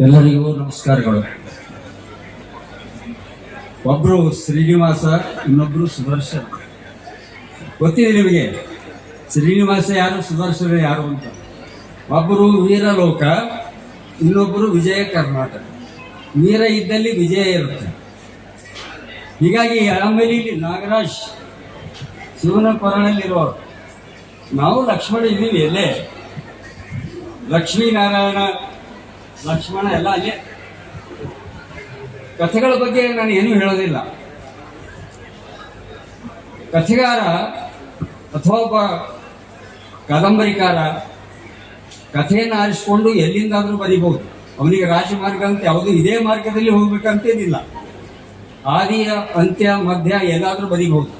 ಎಲ್ಲರಿಗೂ ನಮಸ್ಕಾರಗಳು. ಒಬ್ರು ಶ್ರೀನಿವಾಸ, ಇನ್ನೊಬ್ರು ಸುದರ್ಶನ್. ಗೊತ್ತಿದೆ ನಿಮಗೆ? ಶ್ರೀನಿವಾಸ ಯಾರು, ಸುದರ್ಶನ ಯಾರು ಅಂತ. ಒಬ್ಬರು ವೀರಲೋಕ ಇನ್ನೊಬ್ಬರು ವಿಜಯ ಕರ್ನಾಟಕ. ವೀರ ಇದ್ದಲ್ಲಿ ವಿಜಯ ಇರುತ್ತೆ. ಹೀಗಾಗಿ ಆಮೇಲೆ ಇಲ್ಲಿ ನಾಗರಾಜ್ ಶಿವನ ಕೊರಳಲ್ಲಿರುವವರು ನಾವು ಲಕ್ಷ್ಮಣ ಇದ್ದೀವಿ ಎಲ್ಲೇ ಲಕ್ಷ್ಮೀನಾರಾಯಣ ಲಕ್ಷ್ಮಣ ಎಲ್ಲ ಅಲ್ಲೇ ಕಥೆಗಳ ಬಗ್ಗೆ ನಾನು ಏನೂ ಹೇಳೋದಿಲ್ಲ. ಕಥೆಗಾರ ಅಥವಾ ಒಬ್ಬ ಕಾದಂಬರಿಕಾರ ಕಥೆಯನ್ನು ಆರಿಸಿಕೊಂಡು ಎಲ್ಲಿಂದಾದರೂ ಬರಿಬಹುದು. ಅವನಿಗೆ ರಾಜಮಾರ್ಗ ಅಂತ ಯಾವುದು ಇದೇ ಮಾರ್ಗದಲ್ಲಿ ಹೋಗ್ಬೇಕಂತೇನಿಲ್ಲ. ಆದಿಯ, ಅಂತ್ಯ, ಮಧ್ಯ ಎಲ್ಲಾದರೂ ಬರಿಬಹುದು.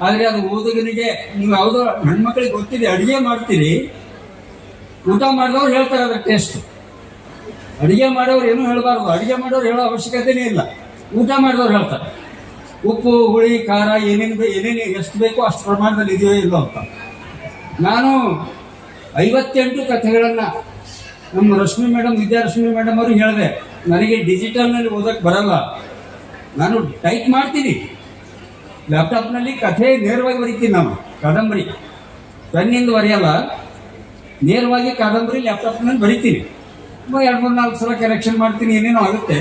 ಆದರೆ ಅದು ಓದುಗನಿಗೆ, ನೀವು ಯಾವುದೋ ಹೆಣ್ಮಕ್ಳಿಗೆ ಗೊತ್ತಿದೆ, ಅಡುಗೆ ಮಾಡ್ತೀರಿ. ಊಟ ಮಾಡಿದವ್ರು ಹೇಳ್ತಾರೆ ಅದರ ಟೇಸ್ಟ್ ಅಡಿಗೆ ಮಾಡೋರು ಏನೂ ಹೇಳಬಾರ್ದು. ಅಡುಗೆ ಮಾಡೋರು ಹೇಳೋ ಅವಶ್ಯಕತೆನೇ ಇಲ್ಲ. ಊಟ ಮಾಡಿದವ್ರು ಹೇಳ್ತಾರೆ. ಉಪ್ಪು, ಹುಳಿ, ಖಾರ ಏನೇನು ಏನೇನು ಎಷ್ಟು ಬೇಕೋ ಅಷ್ಟು ಪ್ರಮಾಣದಲ್ಲಿ ಇದೆಯೋ ಇಲ್ಲೋ ಅಂತ. ನಾನು ಐವತ್ತೆಂಟು ಕಥೆಗಳನ್ನು ನಮ್ಮ ರಶ್ಮಿ ಮೇಡಮ್, ವಿದ್ಯಾರಶ್ಮಿ ಮೇಡಮ್ ಅವರು ಹೇಳಿದೆ. ನನಗೆ ಡಿಜಿಟಲ್ನಲ್ಲಿ ಓದಕ್ಕೆ ಬರಲ್ಲ. ನಾನು ಟೈಪ್ ಮಾಡ್ತೀನಿ. ಲ್ಯಾಪ್ಟಾಪ್ನಲ್ಲಿ ಕಥೆ ನೇರವಾಗಿ ಬರೀತೀನಿ ನಾನು, ಕಾದಂಬರಿ. ಪೆನ್ನಿಂದ ಬರೆಯಲ್ಲ. ನೇರವಾಗಿ ಕಾದಂಬರಿ ಲ್ಯಾಪ್ಟಾಪ್ನಲ್ಲಿ ಬರಿತೀನಿ. ಎರಡು, ಮೂರು, ನಾಲ್ಕು ಸಲ ಕರೆಕ್ಷನ್ ಮಾಡ್ತೀನಿ, ಏನೇನೋ ಆಗುತ್ತೆ.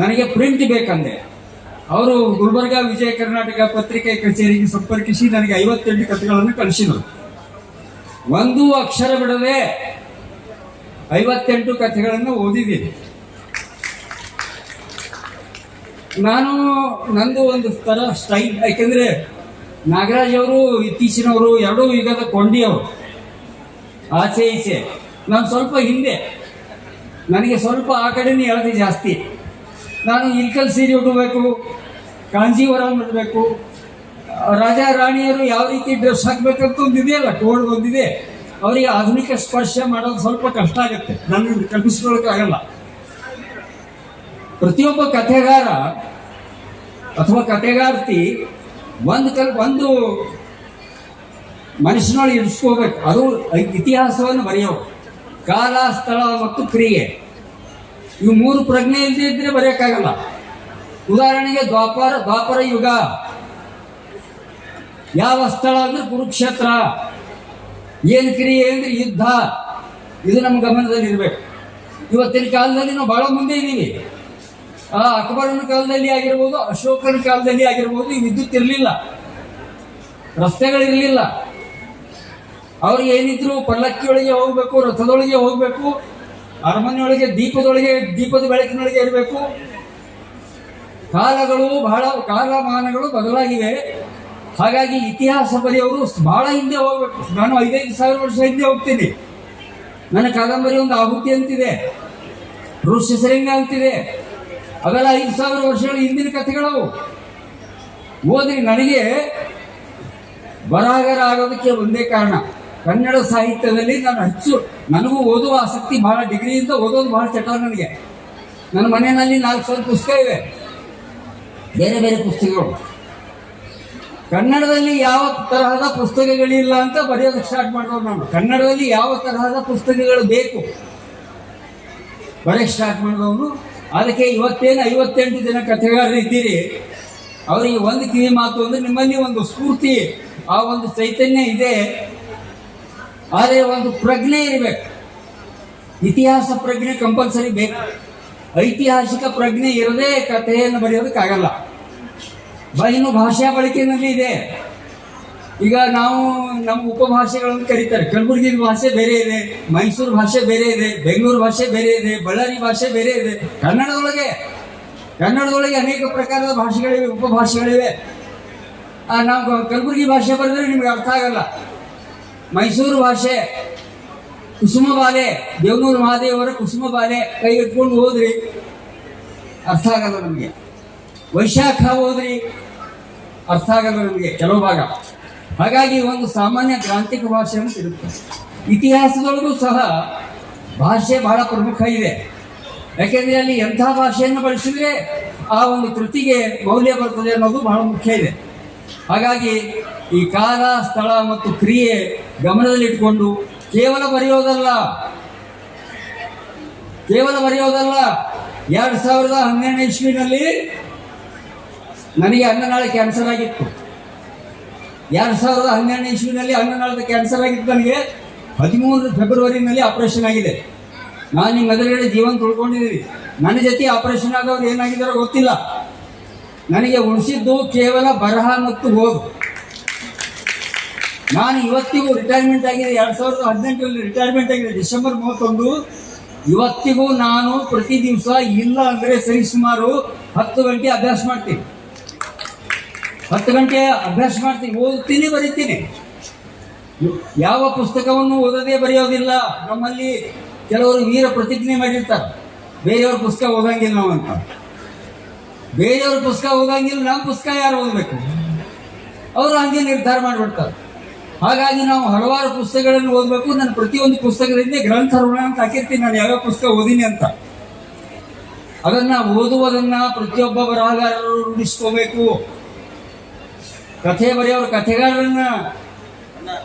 ನನಗೆ ಪ್ರಿಂಟ್ ಬೇಕಂದೆ ಅವರು ಗುಲ್ಬರ್ಗ, ವಿಜಯ ಕರ್ನಾಟಕ ಪತ್ರಿಕೆ ಕಚೇರಿಗೆ ಸಂಪರ್ಕಿಸಿ ನನಗೆ ಐವತ್ತೆಂಟು ಕಥೆಗಳನ್ನು ಕಳಿಸಿದರು. ಒಂದು ಅಕ್ಷರ ಬಿಡದೆ ಐವತ್ತೆಂಟು ಕಥೆಗಳನ್ನು ಓದಿದ್ದೀನಿ. ನಾನು ನಂದು ಒಂದು ಥರ ಸ್ಟೈಲ್ ಯಾಕೆಂದರೆ ನಾಗರಾಜ್ ಅವರು, ಇತ್ತೀಚಿನವರು ಎರಡೂ ಯುಗದ ಕೊಂಡಿಯವರು ಆಚೆ ಈಚೆ. ನಾನು ಸ್ವಲ್ಪ ಹಿಂದೆ. ನನಗೆ ಸ್ವಲ್ಪ ಆ ಕಡೆನೇ ಎಳತೆ ಜಾಸ್ತಿ. ನಾನು ಇಲ್ಕಲ್ ಸೀರೆ ಉಡಬೇಕು ಕಾಂಜೀವರಂ ಉಡಬೇಕು ರಾಜ ರಾಣಿಯರು ಯಾವ ರೀತಿ ಡ್ರೆಸ್ ಹಾಕ್ಬೇಕಂತ ಒಂದಿದೆ ಅಲ್ಲ ಕೋಡ್ ಒಂದಿದೆ. ಅವರಿಗೆ ಆಧುನಿಕ ಸ್ಪರ್ಶ ಮಾಡೋದು ಸ್ವಲ್ಪ ಕಷ್ಟ ಆಗುತ್ತೆ. ನನ್ನ ಕಲ್ಪಿಸ್ಕೊಳ್ಳೋಕ್ಕಾಗಲ್ಲ ಪ್ರತಿಯೊಬ್ಬ ಕಥೆಗಾರ ಅಥವಾ ಕಥೆಗಾರ್ತಿ ಒಂದು ಕಲ್, ಒಂದು ಮನುಷ್ಯನೊಳಗೆ ಇರಿಸ್ಕೋಬೇಕು. ಅದು ಇತಿಹಾಸವನ್ನು ಬರೆಯೋ ಕಾಲ ಸ್ಥಳ ಮತ್ತು ಕ್ರಿಯೆ. ಇವು ಮೂರು ಪ್ರಜ್ಞೆ ಇಲ್ಲದೆ ಇದ್ರೆ ಬರೆಯೋಕ್ಕಾಗಲ್ಲ. ಉದಾಹರಣೆಗೆ ದ್ವಾಪರ ದ್ವಾಪರ ಯುಗ. ಯಾವ ಸ್ಥಳ ಅಂದ್ರೆ ಕುರುಕ್ಷೇತ್ರ. ಏನು ಕ್ರಿಯೆ ಅಂದ್ರೆ ಯುದ್ಧ. ಇದು ನಮ್ಮ ಗಮನದಲ್ಲಿ ಇರಬೇಕು. ಇವತ್ತಿನ ಕಾಲದಲ್ಲಿ ನಾವು ಬಹಳ ಮುಂದೆ ಇದ್ದೀವಿ. ಆ, ಅಕ್ಬರನ ಕಾಲದಲ್ಲಿ ಆಗಿರ್ಬೋದು, ಅಶೋಕನ ಕಾಲದಲ್ಲಿ ಆಗಿರ್ಬೋದು, ಈ ವಿದ್ಯುತ್ ಇರಲಿಲ್ಲ. ರಸ್ತೆಗಳಿರಲಿಲ್ಲ. ಅವ್ರಿಗೆ ಏನಿದ್ರು ಪಲ್ಲಕ್ಕಿಯೊಳಗೆ ಹೋಗ್ಬೇಕು, ರಥದೊಳಗೆ ಹೋಗ್ಬೇಕು, ಅರಮನೆಯೊಳಗೆ, ದೀಪದೊಳಗೆ, ದೀಪದ ಬೆಳಕಿನೊಳಗೆ ಇರಬೇಕು. ಕಾಲಗಳು ಬಹಳ, ಕಾಲಮಾನಗಳು ಬದಲಾಗಿವೆ. ಹಾಗಾಗಿ ಇತಿಹಾಸ ಬರೆಯೋರು ಬಹಳ ಹಿಂದೆ ಹೋಗ್ಬೇಕು. ನಾನು ಐದೈದು ಸಾವಿರ ವರ್ಷ ಹಿಂದೆ ಹೋಗ್ತೀನಿ. ನನ್ನ ಕಾದಂಬರಿ ಒಂದು ಆಹುತಿ ಅಂತಿದೆ. ಋಷ್ಯಸರಿಂಗ ಅಂತಿದೆ. ಅವೆಲ್ಲ ಐದು ಸಾವಿರ ವರ್ಷಗಳ ಹಿಂದಿನ ಕಥೆಗಳು ಓದಿ ನನಗೆ ಬರಹಗಾರ ಆಗೋದಕ್ಕೆ ಒಂದೇ ಕಾರಣ. ಕನ್ನಡ ಸಾಹಿತ್ಯದಲ್ಲಿ ನಾನು ಹೆಚ್ಚು, ನನಗೂ ಓದುವ ಆಸಕ್ತಿ ಬಹಳ ಡಿಗ್ರಿಯಿಂದ ಓದೋದು ಬಹಳ ಚಟ ನನಗೆ. ನನ್ನ ಮನೆಯಲ್ಲಿ ನಾಲ್ಕು ಸಾವಿರ ಪುಸ್ತಕ ಇವೆ. ಬೇರೆ ಬೇರೆ ಪುಸ್ತಕಗಳು. ಕನ್ನಡದಲ್ಲಿ ಯಾವ ತರಹದ ಪುಸ್ತಕಗಳಿಲ್ಲ ಅಂತ ಬರೆಯೋದಕ್ಕೆ ಸ್ಟಾರ್ಟ್ ಮಾಡಿದವ್ರು ನಾನು. ಕನ್ನಡದಲ್ಲಿ ಯಾವ ತರಹದ ಪುಸ್ತಕಗಳು ಬೇಕು? ಬರೆಯಕ್ಕೆ ಸ್ಟಾರ್ಟ್ ಮಾಡಿದವನು. ಅದಕ್ಕೆ ಇವತ್ತೇನು ಐವತ್ತೆಂಟು ಜನ ಕಥೆಗಾರರು ಇದ್ದೀರಿ. ಅವರಿಗೆ ಒಂದು ಕಿವಿ ಮಾತು ಅಂದ್ರೆ ನಿಮ್ಮಲ್ಲಿ ಒಂದು ಸ್ಫೂರ್ತಿ, ಆ ಒಂದು ಚೈತನ್ಯ ಇದೆ. ಆದರೆ ಒಂದು ಪ್ರಜ್ಞೆ ಇರಬೇಕು. ಇತಿಹಾಸ ಪ್ರಜ್ಞೆ ಕಂಪಲ್ಸರಿ ಬೇಕು. ಐತಿಹಾಸಿಕ ಪ್ರಜ್ಞೆ ಇರದೇ ಕಥೆಯನ್ನು ಬರೆಯೋದಕ್ಕಾಗಲ್ಲ. ಬ ಇನ್ನು ಭಾಷಾ ಬಳಕೆಯಲ್ಲಿ ಇದೆ. ಈಗ ನಾವು ನಮ್ಮ ಉಪಭಾಷೆಗಳನ್ನು ಕರೀತಾರೆ. ಕಲಬುರಗಿ ಭಾಷೆ ಬೇರೆ ಇದೆ, ಮೈಸೂರು ಭಾಷೆ ಬೇರೆ ಇದೆ, ಬೆಂಗಳೂರು ಭಾಷೆ ಬೇರೆ ಇದೆ, ಬಳ್ಳಾರಿ ಭಾಷೆ ಬೇರೆ ಇದೆ. ಕನ್ನಡದೊಳಗೆ ಕನ್ನಡದೊಳಗೆ ಅನೇಕ ಪ್ರಕಾರದ ಭಾಷೆಗಳಿವೆ, ಉಪಭಾಷೆಗಳಿವೆ. ನಾವು ಕಲಬುರಗಿ ಭಾಷೆ ಬರೆದ್ರೆ ನಿಮ್ಗೆ ಅರ್ಥ ಆಗಲ್ಲ. ಮೈಸೂರು ಭಾಷೆ, ಕುಸುಮ ಬಾಲೆ ದೇವನೂರು ಮಹಾದೇವರ ಕುಸುಮ ಬಾಲೆ ಕೈ ಇಟ್ಕೊಂಡು ಹೋದ್ರಿ, ಅರ್ಥ ಆಗಲ್ಲ ನಮಗೆ? ವೈಶಾಖ ಹೋದ್ರಿ, ಅರ್ಥ ಆಗಲ್ಲ ನಮಗೆ ಕೆಲವು ಭಾಗ? ಹಾಗಾಗಿ ಒಂದು ಸಾಮಾನ್ಯ ಗ್ರಾಂತಿಕ ಭಾಷೆ ಅಂತ ಇರುತ್ತೆ ಇತಿಹಾಸದೊಳಗೂ ಸಹ ಭಾಷೆ ಬಹಳ ಪ್ರಮುಖ ಇದೆ. ಯಾಕೆಂದ್ರೆ ಅಲ್ಲಿ ಎಂಥ ಭಾಷೆಯನ್ನು ಬಳಸಿದ್ರೆ ಆ ಒಂದು ಕೃತಿಗೆ ಮೌಲ್ಯ ಬರ್ತದೆ ಅನ್ನೋದು ಬಹಳ ಮುಖ್ಯ ಇದೆ. ಹಾಗಾಗಿ ಈ ಕಾಲ ಸ್ಥಳ ಮತ್ತು ಕ್ರಿಯೆ ಗಮನದಲ್ಲಿಟ್ಟುಕೊಂಡು ಕೇವಲ ಬರೆಯೋದಲ್ಲ ಕೇವಲ ಬರೆಯೋದಲ್ಲ ಎರಡ್ ಸಾವಿರದ ಹನ್ನೆರಡನೇ ಇಸ್ವಿನಲ್ಲಿ ನನಗೆ ಅನ್ನನಾಳ ಕ್ಯಾನ್ಸರ್ ಆಗಿತ್ತು. ಎರಡ್ ಸಾವಿರದ ಹನ್ನೆರಡನೇ ಇಸ್ವಿನಲ್ಲಿ ಅನ್ನನಾಳದ ಕ್ಯಾನ್ಸರ್ ಆಗಿತ್ತು ನನಗೆ. ಹದಿಮೂರು ಫೆಬ್ರವರಿನಲ್ಲಿ ಆಪರೇಷನ್ ಆಗಿದೆ. ನಾನು ನಿಮ್ಮ ಎದುರುಗಡೆ ಜೀವನ ತುಳ್ಕೊಂಡಿದ್ದೀನಿ. ನನ್ನ ಜೊತೆ ಆಪರೇಷನ್ ಆದವ್ರು ಏನಾಗಿದ್ದಾರೋ ಗೊತ್ತಿಲ್ಲ. ನನಗೆ ಉಳಿಸಿದ್ದು ಕೇವಲ ಬರಹ ಮತ್ತು ಓದು ನಾನು ಇವತ್ತಿಗೂ ರಿಟೈರ್ಮೆಂಟ್ ಆಗಿದೆ, ಎರಡ್ ಸಾವಿರದ ಹದಿನೆಂಟರಲ್ಲಿ ರಿಟೈರ್ಮೆಂಟ್ ಆಗಿದೆ, ಡಿಸೆಂಬರ್ ಮೂವತ್ತೊಂದು. ಇವತ್ತಿಗೂ ನಾನು ಪ್ರತಿ ದಿವಸ ಇಲ್ಲ ಅಂದ್ರೆ ಸರಿಸುಮಾರು ಹತ್ತು ಗಂಟೆ ಅಭ್ಯಾಸ ಮಾಡ್ತೀನಿ. ಹತ್ತು ಗಂಟೆ ಅಭ್ಯಾಸ ಮಾಡ್ತೀನಿ, ಓದ್ತೀನಿ, ಬರೀತೀನಿ. ಯಾವ ಪುಸ್ತಕವನ್ನು ಓದದೇ ಬರೆಯೋದಿಲ್ಲ. ನಮ್ಮಲ್ಲಿ ಕೆಲವರು ವೀರ ಪ್ರತಿಜ್ಞೆ ಮಾಡಿರ್ತಾರೆ. ಬೇರೆಯವ್ರ ಪುಸ್ತಕ ಓದಂಗಿಲ್ಲ ನಾವು ಅಂತ ಬೇರೆಯವ್ರ ಪುಸ್ತಕ ಓದಂಗಿಲ್ಲ ನಮ್ಮ ಪುಸ್ತಕ ಯಾರು ಓದಬೇಕು? ಅವರು ಹಂಗೆ ನಿರ್ಧಾರ ಮಾಡಿಬಿಡ್ತಾರೆ. ಹಾಗಾಗಿ ನಾವು ಹಲವಾರು ಪುಸ್ತಕಗಳನ್ನು ಓದಬೇಕು. ನಾನು ಪ್ರತಿಯೊಂದು ಪುಸ್ತಕದಿಂದ ಗ್ರಂಥ ಋಣ ಅಂತ ಹಾಕಿರ್ತೀನಿ. ನಾನು ಯಾವ್ಯಾವ ಪುಸ್ತಕ ಓದಿನಿ ಅಂತ. ಅದನ್ನ ಓದುವುದನ್ನ ಪ್ರತಿಯೊಬ್ಬ ಬರಹಗಾರರು ರೂಢಿಸ್ಕೋಬೇಕು. ಕಥೆ ಬರೆಯೋರು ಕಥೆಗಾರರನ್ನ,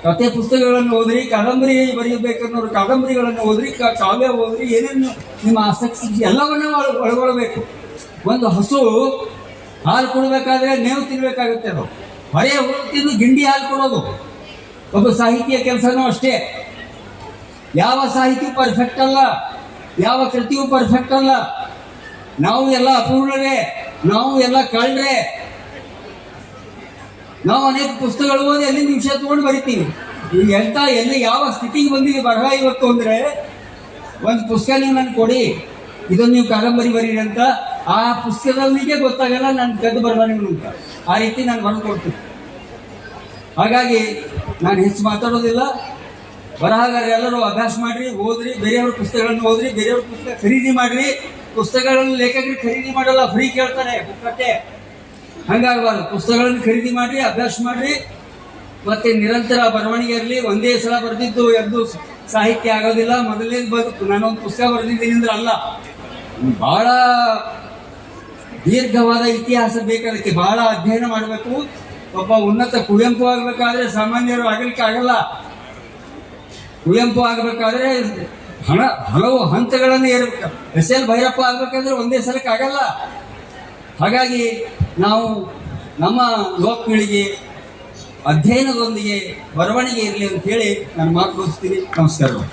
ಕಥೆ ಪುಸ್ತಕಗಳನ್ನು ಓದ್ರಿ, ಕಾದಂಬರಿ ಬರೆಯಬೇಕನ್ನೋರು ಕಾದಂಬರಿಗಳನ್ನು ಓದ್ರಿ ಕಾವ್ಯ ಓದ್ರಿ, ಏನೇನು ನಿಮ್ಮ ಆಸಕ್ತಿ ಎಲ್ಲವನ್ನ ಒಳ- ಒಳಗೊಳ್ಳಬೇಕು ಒಂದು ಹಸು ಹಾಲು ಕೊಡಬೇಕಾದ್ರೆ ಮೇವು ತಿನ್ಬೇಕಾಗುತ್ತೆ ಅದು. ಹೊರೆ ಹುಳು ತಿಂದು ಗಿಂಡಿ ಹಾಲು ಕೊಡೋದು. ಒಬ್ಬ ಸಾಹಿತ್ಯ ಕೆಲಸನೂ ಅಷ್ಟೇ. ಯಾವ ಸಾಹಿತಿ ಪರ್ಫೆಕ್ಟ್ ಅಲ್ಲ. ಯಾವ ಕೃತಿಯು ಪರ್ಫೆಕ್ಟ್ ಅಲ್ಲ. ನಾವು ಎಲ್ಲ ಅಪೂರ್ಣರೇ. ನಾವು ಎಲ್ಲ ಕಳ್ರೆ ನಾವು ಅನೇಕ ಪುಸ್ತಕಗಳು ಓದಿ ಎಲ್ಲಿ ನಿಮಿಷ ತಗೊಂಡು ಬರಿತೀವಿ. ಈಗ ಎಂತ, ಎಲ್ಲಿ ಯಾವ ಸ್ಥಿತಿಗೆ ಬಂದಿದೆ ಬರಹ ಇವತ್ತು ಅಂದ್ರೆ, ಒಂದು ಪುಸ್ತಕ ನೀವು ನನ್ಗೆ ಕೊಡಿ. ಇದನ್ನು ನೀವು ಕಾದಂಬರಿ ಬರೀರಿ ಅಂತ ಆ ಪುಸ್ತಕದಲ್ಲಿಗೆ ಗೊತ್ತಾಗಲ್ಲ, ನಾನು ಕದ್ದು ನೀವು ಅಂತ. ಆ ರೀತಿ ನಾನು ಬರೆದು ಕೊಡ್ತೀನಿ. ಹಾಗಾಗಿ ನಾನು ಹೆಚ್ಚು ಮಾತಾಡೋದಿಲ್ಲ. ಬರಹಗಾರ ಎಲ್ಲರೂ ಅಭ್ಯಾಸ ಮಾಡ್ರಿ, ಓದ್ರಿ, ಬೇರೆಯವ್ರ ಪುಸ್ತಕಗಳನ್ನು ಓದ್ರಿ, ಬೇರೆಯವ್ರ ಪುಸ್ತಕ ಖರೀದಿ ಮಾಡ್ರಿ. ಪುಸ್ತಕಗಳನ್ನು ಲೇಖಕರಿಗೆ ಖರೀದಿ ಮಾಡಲ್ಲ, ಫ್ರೀ ಕೇಳ್ತಾರೆ ಪುಕ್ಕಟ್ಟೆ ಹಂಗಾಗಬಾರ್ದು. ಪುಸ್ತಕಗಳನ್ನು ಖರೀದಿ ಮಾಡ್ರಿ, ಅಭ್ಯಾಸ ಮಾಡ್ರಿ. ಮತ್ತೆ ನಿರಂತರ ಬರವಣಿಗೆ ಇರಲಿ. ಒಂದೇ ಸಲ ಬರೆದಿದ್ದು ಎದ್ದು ಸಾಹಿತ್ಯ ಆಗೋದಿಲ್ಲ. ಮೊದಲೇ ಬದುಕು ನಾನೊಂದು ಪುಸ್ತಕ ಬರೆದಿದ್ದೀನಿ ಅಂದ್ರೆ ಅಲ್ಲ. ಬಹಳ ದೀರ್ಘವಾದ ಇತಿಹಾಸ ಬೇಕಾದಕ್ಕೆ ಬಹಳ ಅಧ್ಯಯನ ಮಾಡಬೇಕು. ಒಬ್ಬ ಉನ್ನತ ಕುವೆಂಪು ಆಗಬೇಕಾದ್ರೆ ಸಾಮಾನ್ಯರು ಆಗಲಿಕ್ಕೆ ಆಗಲ್ಲ. ಕುವೆಂಪು ಆಗಬೇಕಾದ್ರೆ ಹಣ, ಹಲವು ಹಂತಗಳನ್ನು ಏರ್ಬೇಕು ಎಸ್ ಎಲ್ ಭೈರಪ್ಪ ಆಗ್ಬೇಕಾದ್ರೆ ಒಂದೇ ಸಲಕ್ಕೆ ಆಗಲ್ಲ. ಹಾಗಾಗಿ ನಾವು ನಮ್ಮ ಯುವಕಗಳಿಗೆ ಅಧ್ಯಯನದೊಂದಿಗೆ ಬರವಣಿಗೆ ಇರಲಿ ಅಂತ ಹೇಳಿ ನಾನು ಮಾತು ನಮಸ್ಕಾರಗಳು